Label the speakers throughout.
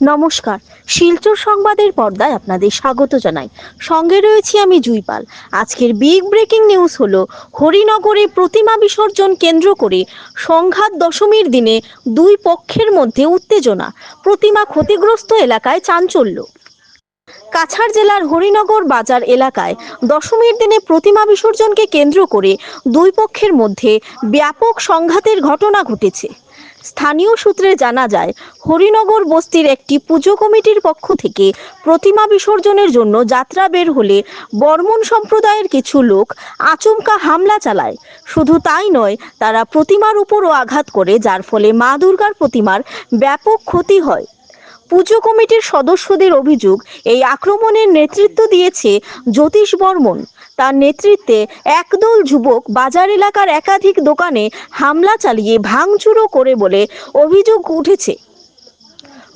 Speaker 1: নমস্কার। শিলচর সংবাদের পর্দায় আপনাদের স্বাগত জানাই। সঙ্গে রয়েছি আমি জুইপাল। আজকের বিগ ব্রেকিং নিউজ হলো, হরিনগরে প্রতিমা বিসর্জন কেন্দ্র করে সংঘাত দশমীর দিনে দুই পক্ষের মধ্যে উত্তেজনা। প্রতিমা ক্ষতিগ্রস্ত এলাকায় চাঞ্চল্য। কাছাড় জেলার হরিনগর বাজার এলাকায় দশমীর দিনে প্রতিমা বিসর্জনকে কেন্দ্র করে দুই পক্ষের মধ্যে ব্যাপক সংঘাতের ঘটনা ঘটেছে। স্থানীয় সূত্রে জানা যায়, হরিনগর বস্তির একটি পুজো কমিটির পক্ষ থেকে প্রতিমা বিসর্জনের জন্য যাত্রা বের হলে বর্মন সম্প্রদায়ের কিছু লোক আচমকা হামলা চালায়। শুধু তাই নয়, তারা প্রতিমার উপরও আঘাত করে, যার ফলে মা দুর্গার প্রতিমার ব্যাপক ক্ষতি হয়। পুজো কমিটির সদস্যদের অভিযোগ, এই আক্রমণের নেতৃত্ব দিয়েছে জ্যোতিষ বর্মন। তার নেতৃত্বে একদল যুবক বাজার এলাকার একাধিক দোকানে হামলা চালিয়ে ভাঙচুরও করে বলে অভিযোগ উঠেছে।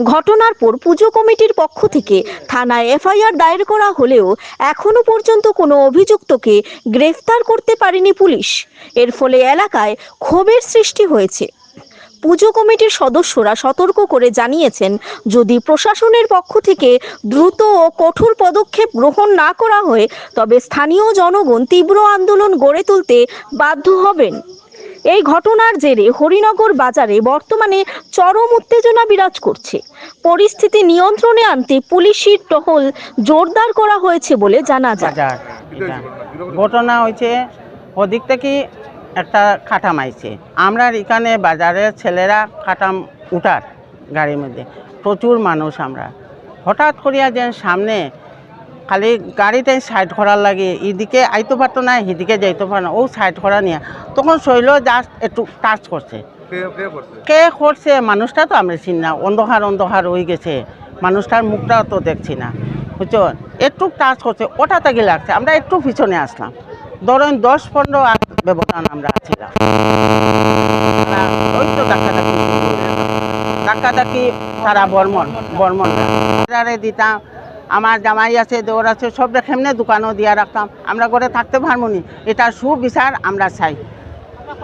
Speaker 1: ঘটনার পর পুজো কমিটির পক্ষ থেকে থানায় এফআইআর দায়ের করা হলেও এখনও পর্যন্ত কোনো অভিযুক্তকে গ্রেফতার করতে পারেনি পুলিশ। এর ফলে এলাকায় ক্ষোভের সৃষ্টি হয়েছে। পুজো কমিটির সদস্যরা সতর্ক করে জানিয়েছেন, যদি প্রশাসনের পক্ষ থেকে দ্রুত ও কঠোর পদক্ষেপ গ্রহণ না করা হয়, তবে স্থানীয় জনগণ তীব্র আন্দোলন গড়ে তুলতে বাধ্য হবেন। এই ঘটনার জেরে হরিনগর বাজারে বর্তমানে চরম উত্তেজনা বিরাজ করছে। পরিস্থিতি নিয়ন্ত্রণে আনতে পুলিশের টহল জোরদার করা হয়েছে বলে জানা যায়।
Speaker 2: ঘটনা হয়েছে, ওদিক থেকে একটা খাটাম আইছে আমরা এখানে বাজারের ছেলেরা খাটাম উঠার গাড়ির মধ্যে। প্রচুর মানুষ আমরা। হঠাৎ করিয়া যে সামনে খালি গাড়িতে সাইড করার লাগে এদিকে আইতে পারতো না এদিকে যাইতে পারতো না ও সাইড করা নিয়ে। তখন শৈল জাস্ট একটু টাচ করছে। কে করছে? মানুষটা তো আমরা চিনি না। অন্ধকার অন্ধকার হয়ে গেছে। মানুষটার মুখটাও তো দেখছি না। বুঝছ? একটু টাচ করছে ওটা থেকে লাগছে। আমরা একটু পিছনে আসলাম। ধরেন দশ পনেরো ব্যবধান আমরা ছিলাম ওই তো তারা বর্মন দিতাম, আমার জামাই আছে দেওয়ার আছে সব কেমনে দোকানও দিয়া রাখতাম। আমরা ঘরে থাকতে পারব নি। এটা সুবিচার আমরা চাই।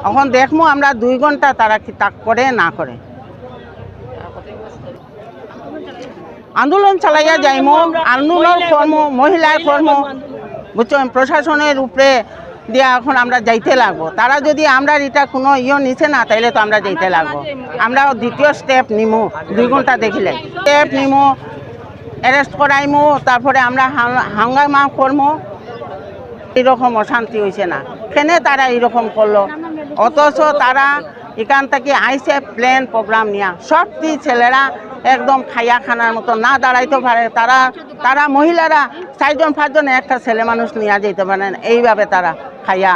Speaker 2: এখন দেখব আমরা দুই ঘণ্টা তারা কি তাক করে, না করে। আন্দোলন চালাইয়া যাইমো, আন্দোলন কর্ম, মহিলার কর্ম বুঝছেন? প্রশাসনের উপরে দিয়া এখন আমরা যাইতে লাগবো। তারা যদি আমরা এটা কোনো ইয়ে নিছে না, তাইলে তো আমরা যাইতে লাগবো। আমরা দ্বিতীয় স্টেপ নিমু, দুই ঘণ্টা দেখিলে। স্টেপ নিমু অ্যারেস্ট করাইমু, তারপরে আমরা হাঙ্গামা করমু। এরকম অশান্তি হয়েছে না। কেনে তারা এরকম করল? অথচ তারা এখান থেকে আইসে প্লেন প্রোগ্রাম নিয়া। সবটি ছেলেরা একদম খাইয়া খানার মতো না দাঁড়াইতে পারে। তারা তারা মহিলারা চারজন, পাঁচজন একটা ছেলে মানুষ নিয়ে যেতে পারেন এইভাবে তারা খাইয়া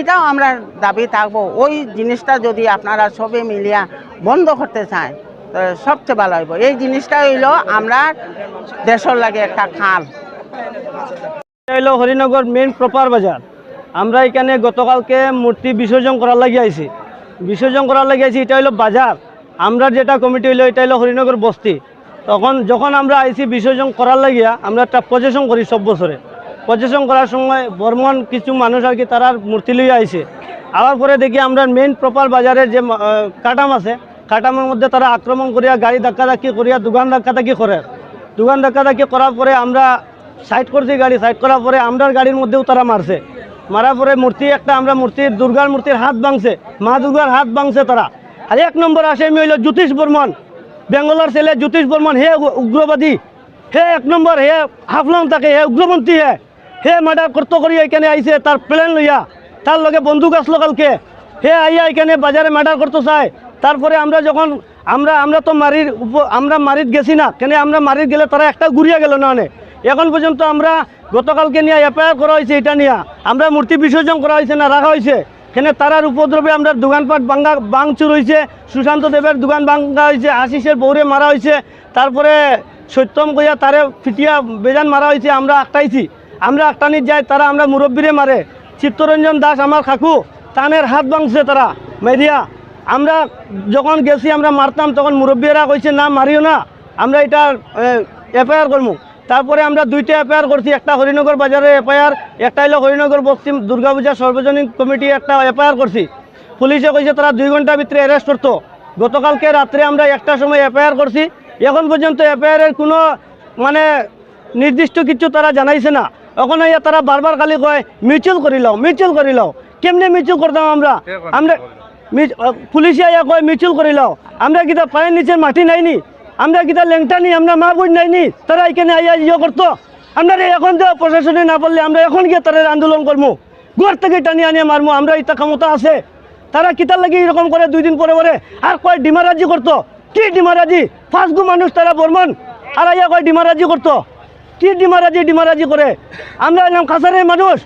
Speaker 2: এটাও আমরা দাবি থাকব। ওই জিনিসটা যদি আপনারা সবে মিলিয়া বন্ধ করতে চায়, তো সবচেয়ে ভালো হইব। এই জিনিসটা হইল আমরা দেশের লাগে একটা খাল।
Speaker 3: হলো হরিনগর মেন প্রপার বাজার। আমরা এখানে গতকালকে মূর্তি বিসর্জন করার লাগি আইছি। বিসর্জন করার লাগি আইছি, এটা হলো বাজার। আমরা যেটা কমিটি হইল, এটা হলো হরিনগর বস্তি। তখন যখন আমরা আইছি বিসর্জন করার লাগিয়া আমরা একটা প্রচেশন করি সব বছরে। প্রচেশন করার সময় বর্মন কিছু মানুষ আর কি তারার মূর্তি লইয়া আইছে। আবার পরে দেখি আমরা মেন প্রপার বাজারের যে কাটাম আছে, কাটামের মধ্যে তারা আক্রমণ করিয়া গাড়ি ধাক্কা ধাক্কি করিয়া দোকান ধাক্কা ধাক্কি করে। দোকান ধাক্কা ধাক্কি করার পরে আমরা সাইড করছি গাড়ি সাইড করার পরে আমরার গাড়ির মধ্যেও তারা মারছে। মারার পরে মূর্তি একটা, আমরা মূর্তির, দুর্গার মূর্তির হাত ভাঙছে। মা দুর্গার হাত ভাঙছে তারা। আর এক নম্বর আসামি হইল জ্যোতিষ বর্মন। বেঙ্গলোর ছেলে জ্যোতিষ বর্মন, হে উগ্রবাদী। হে এক নম্বর, হে হাফলং থাকে হে উগ্রপন্থী হে। হে মার্ডার করতে করি এখানে আইছে, তার প্লেন লইয়া। তার লগে বন্দুক আসলো কালকে। হে আইয়া এখানে বাজারে মার্ডার করতে চায় তারপরে আমরা যখন, আমরা আমরা তো মারির আমরা মারিত গেছি না। কেন আমরা মারিত গেলে তারা একটা ঘুরিয়া গেল না। এখন পর্যন্ত আমরা গতকালকে নিয়ে এফআইআর করা হয়েছে, এটা নিয়ে। আমরা মূর্তি বিসর্জন করা হয়েছে না, রাখা হয়েছে। কেনে তারার উপদ্রবে আমরা দোকানপাট ভাঙ্গা ভাঙচুর হয়েছে সুশান্ত দেবের দোকান ভাঙ্গা হয়েছে আশিসের বৌরে মারা হয়েছে তারপরে সত্যম কইয়া তারে ফিটিয়া বেজান মারা হয়েছে আমরা আটটাইছি আমরা আটটানির যাই তারা আমরা মুরব্বীরে মারে। চিত্তরঞ্জন দাস আমার কাকু তানের হাত ভাঙছে তারা মেরিয়া আমরা যখন গেছি, আমরা মারতাম, তখন মুরব্বীরা কইছে, না, মারিও না, আমরা এটা এফআইআর করব তারপরে আমরা দুইটা এফআইআর করছি একটা হরিনগর বাজারের এফআইআর একটা হলো হরিনগর পশ্চিম দুর্গাপূজা সর্বজনীন কমিটি একটা এফআইআর করছি। পুলিশে কইছে তারা দুই ঘণ্টার ভিতরে অ্যারেস্ট করতো। গতকালকে রাত্রে আমরা একটা সময় এফআইআর করছি। এখন পর্যন্ত এফআইআরের কোনো মানে নির্দিষ্ট কিছু তারা জানাইছে না। এখন ইয়া তারা বারবার খালি কয় মিউচুয়াল করি লও মিউচুয়াল করি লও। কেমনে মিউচুয়াল করতাম আমরা? আমরা পুলিশে ইয়া কয় মিউচুয়াল করি লও। আমরা কিতা পায়ের নিচে মাটি নাইনি? আমরা কিতা লেংটা নি আমরা মা বোন নাইনি তারা এখানে আইয়া ইয়ে করতো। আমরা এখন তো প্রশাসনে না পারলে আমরা এখন গিয়ে তারা আন্দোলন করব ঘর থেকে টানি আনিয়ে মারমু, আমরা ইটা ক্ষমতা আছে। তারা কিতার লাগি এরকম করে দুই দিন পরে পরে আর কয় ডিমারাজি করতো? কি ডিমারাজি? ফার্স্ট ফাঁসগু মানুষ তারা বর্মন। আর আইয়া কয় ডিমারাজি করতো? কি ডিমারাজি ডিমারাজি করে? আমরা এলাম কাছারের মানুষ।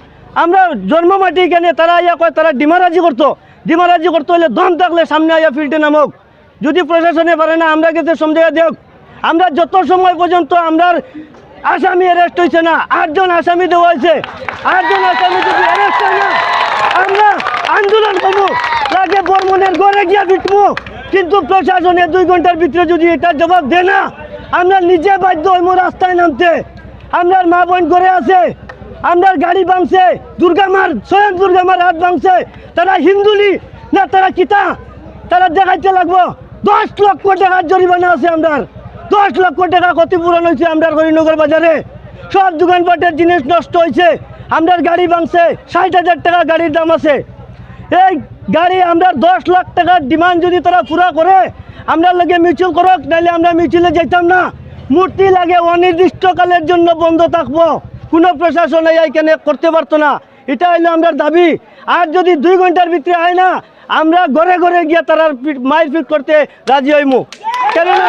Speaker 3: আমরা জন্ম মাটি কেনে তারা আইয়া কয় তারা ডিমারাজি করতো। ডিমারাজি করতে হলে দম থাকলে সামনে আইয়া ফিল্ডে নামক। যদি প্রশাসনে পারে না, আমরা কিন্তু সমঝে দেখ আমরা যত সময় পর্যন্ত আমরা আসামি অ্যারেস্ট হয়েছে না, আটজন আসামি দেওয়া হয়েছে আটজন আসামি যদি অ্যারেস্ট হয় না, আমরা আন্দোলন করব। লাগে বর্মনের ঘরে গিয়া বিটবো কিন্তু প্রশাসনে দুই ঘণ্টার ভিতরে যদি এটা জবাব দেয় না, আমরা নিজে বাধ্য হইব রাস্তায় নামতে। আপনার মা বোন ঘরে আছে আপনার গাড়ি ভাঙছে, দুর্গামার, স্বয়ং দুর্গামার হাত ভাঙছে। তারা হিন্দুলি না তারা কিতা? তারা দেখাইতে লাগবো। দশ লক্ষ টাকার জরিমানা আছে আমরার। দশ লক্ষ টাকা ক্ষতিপূরণ হয়েছে আমরার হরিনগর বাজারে। সব দোকানপাটের জিনিস নষ্ট হয়েছে। আমরার গাড়ি ভাঙছে, ষাট হাজার টাকা গাড়ির দাম আছে। এই গাড়ি আমরা দশ লাখ টাকার ডিমান্ড যদি তারা পুরা করে আমরা লাগে মিউচুয়াল করক নাহলে আমরা মিউচুয়ালে যেতাম না। মূর্তি লাগে অনির্দিষ্টকালের জন্য বন্ধ থাকব। কোনো প্রশাসন এখানে করতে পারতো না। এটা হইল আমরা দাবি। আর যদি দুই ঘণ্টার ভিতরে হয় না আমরা ঘরে ঘরে গিয়ে তারা মাইর ফিট করতে রাজি হইমু। কেননা।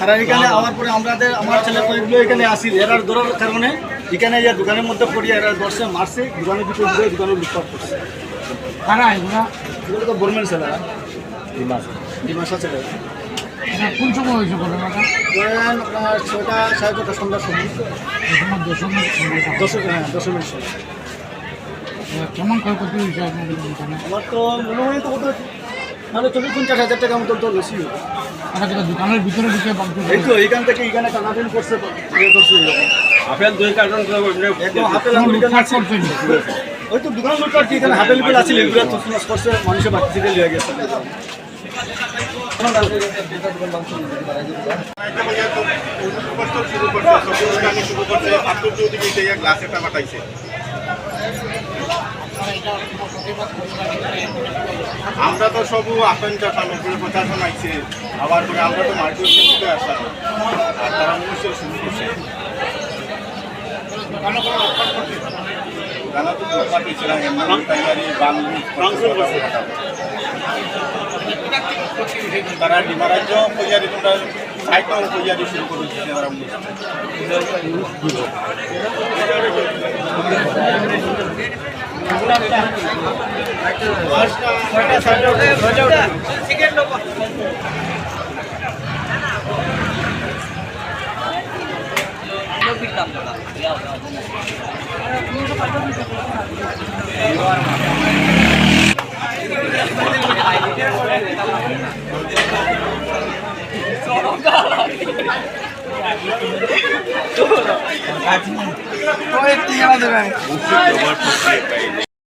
Speaker 4: তারা এখানে পরে আমাদের আমার ছেলে কয়েকগুলো এখানে আসিল। এরার ধরার কারণে এখানে ইয়া দোকানের মধ্যে পড়িয়ে এরা ধরছে মারছে দোকানের ভিতরে ঢুকে দোকানে লুটপাট করছে।
Speaker 5: কারা এগুলা
Speaker 4: এগুলো তো গভর্নমেন্ট ছেলেরা ডিমাসা ছেলেরা
Speaker 5: কোন সময় হয়েছে ঘটনাটা?
Speaker 4: ধরেন আপনার ছটা সাড়ে ছটা সন্ধ্যার সময়।
Speaker 5: তোমার দশমী
Speaker 4: দশ হ্যাঁ দশমীর সময়
Speaker 5: কেমন ক্ষয়ক্ষতি হয়েছে আপনাদের
Speaker 4: আমার তো মনে হয় তো নাহলে চল্লিশ পঞ্চাশ হাজার টাকা মতো তো বেশি
Speaker 5: যেটা দোকানের ভিতরে ঢুকে
Speaker 4: এই তো এখান থেকে এখানে টানাটানি করছে ইয়ে করছে এরকম। একদম আপেল।
Speaker 5: করছেন।
Speaker 4: ওই তো দোকান লুটপাট কি এখানে হাতেল বিল আছে এগুলো তো করছে মানুষের বাকি থেকে লিয়ে গেছে।
Speaker 6: আমরা তো সবু আতঙ্ক সামগ্রী প্রশাসন আইছে আবার করে আমরা তো মার্কেট আসা। আর তারা মনুষ্য শুরু করছে। গানা তো পাঠিয়েছিলাম তাইয়ারি বাংলা তারা ডিমারাজ্য পইয়ারি তোমরা সাইকেল পইয়ারি শুরু করে দিচ্ছে তারা Olha que ela, velho.